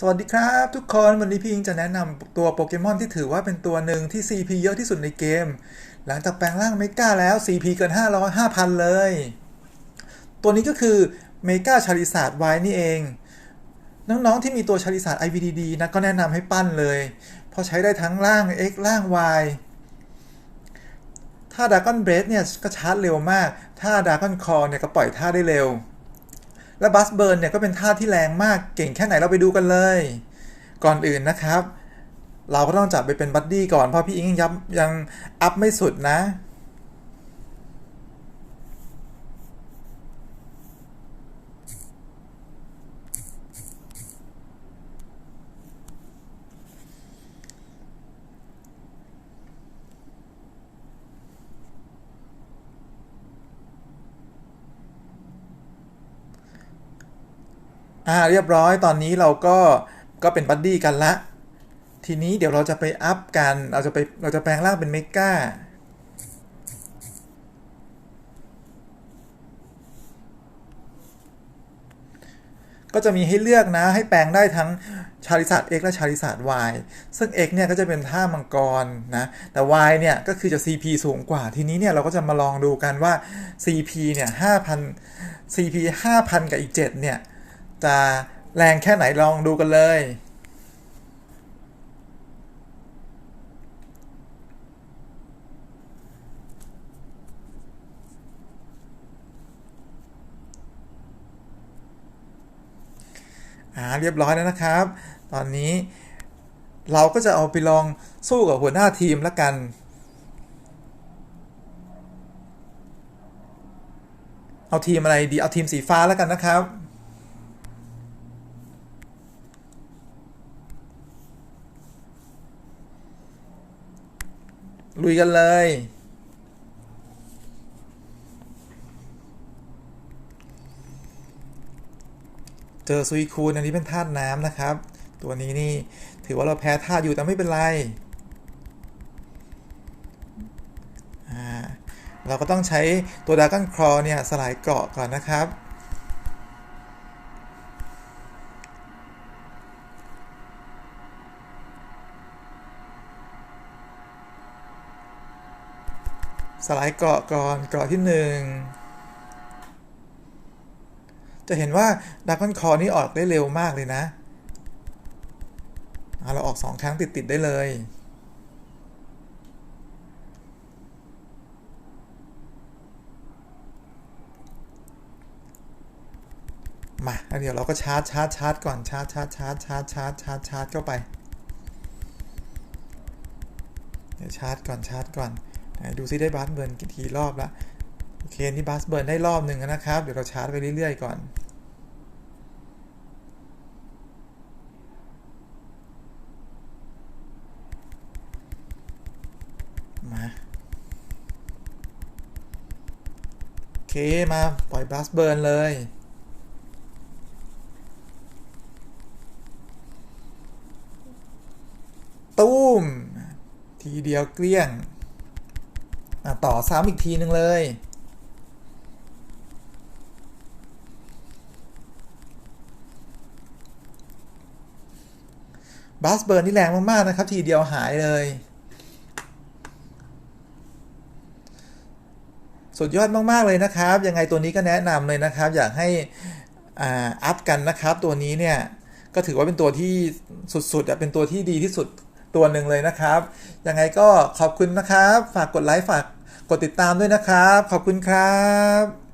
สวัสดีครับทุกคนวันนี้พี่อิงจะแนะนำตัวโปเกมอนที่ถือว่าเป็นตัวหนึ่งที่ CP เยอะที่สุดในเกม หลังจากแปลงร่างเมกาแล้ว CP เกิน 500 5,000 เลย ตัวนี้ก็คือเมกาชาริสาดไว้นี่เอง น้องๆที่มีตัวชาริสาด IVDD นะก็แนะนำให้ปั้นเลยเพราะใช้ได้ทั้งร่าง X ร่าง Y ถ้าดากอนเบรดเนี่ยก็ชาร์จเร็วมาก ถ้าดากอนคอเนี่ยก็ปล่อยท่าได้เร็ว และบัสเบิร์นเนี่ยก็เป็นท่าที่แรงมากเก่งแค่ไหนเราไปดูกันเลย ก่อนอื่นนะครับ เราก็ต้องจับไปเป็นบัดดี้ก่อนเพราะพี่อิงยังยับยังอัพไม่สุดนะ อ่าเรียบร้อยตอนนี้เราก็ก็เป็นบัดดี้กันละ ทีนี้เดี๋ยวเราจะไปอัพกัน เราจะไปเราจะแปลงร่างเป็นเมกาก็จะมีให้เลือกนะให้แปลงได้ทั้งชาริสาด X และชาริสาด Y ซึ่ง X เนี่ยก็จะเป็นท่ามังกรนะ แต่ Y เนี่ยก็คือจะ CP สูงกว่า ทีนี้เนี่ยเราก็จะมาลองดูกันว่า CP เนี่ย5,000 CP 5,000 กับอีก 7 เนี่ย จะแรงแค่ไหนลองดูกันเลย อ่าเรียบร้อยแล้วนะครับ ตอนนี้เราก็จะเอาไปลองสู้กับหัวหน้าทีมแล้วกันเอาทีมอะไรดี เอาทีมสีฟ้าแล้วกันนะครับ ลุยกันเลย เจอซุยคูนอันนี้เป็นธาตุน้ำนะครับ ตัวนี้นี่ถือว่าเราแพ้ธาตุอยู่แต่ไม่เป็นไร เราก็ต้องใช้ตัวดากันครอเนี่ยสลายเกราะก่อนนะครับ สลายเกาะก่อนเกาะที่หนึ่งจะเห็นว่าด r a กอนคอนี่ออกได้เร็วมากเลยนะเราออกสองครั้งติด ๆ ได้เลย มาเดี๋ยวเราก็ชาร์จชาร์จชาร์จก่อนชาร์จชาร์จชาร์จชาร์จชาร์จชาร์จชาร์จเข้าไป เดี๋ยวชาร์จก่อนชาร์จก่อน ดูซิได้บัสเบิร์นกี่ทีรอบละโอเคนี่บัสเบิร์นได้รอบหนึ่งนะครับ เดี๋ยวเราชาร์จไปเรื่อยๆก่อนมาโอเคมาปล่อยบัสเบิร์นเลยตุ้ม ทีเดียวเกลี้ยง ต่อซ้ำอีกทีหนึ่งเลยบัสเบิร์นนี่แรงมาก ๆ นะครับ ทีเดียวหายเลย สุดยอดมาก ๆ เลยนะครับ ยังไงตัวนี้ก็แนะนำเลยนะครับ อยากให้อัพกันนะครับ ตัวนี้เนี่ย ก็ถือว่าเป็นตัวที่สุดๆเป็นตัวที่ดีที่สุดตัวหนึ่งเลยนะครับ ยังไงก็ขอบคุณนะครับ ฝากกดไลค์ฝาก กดติดตามด้วยนะครับ ขอบคุณครับ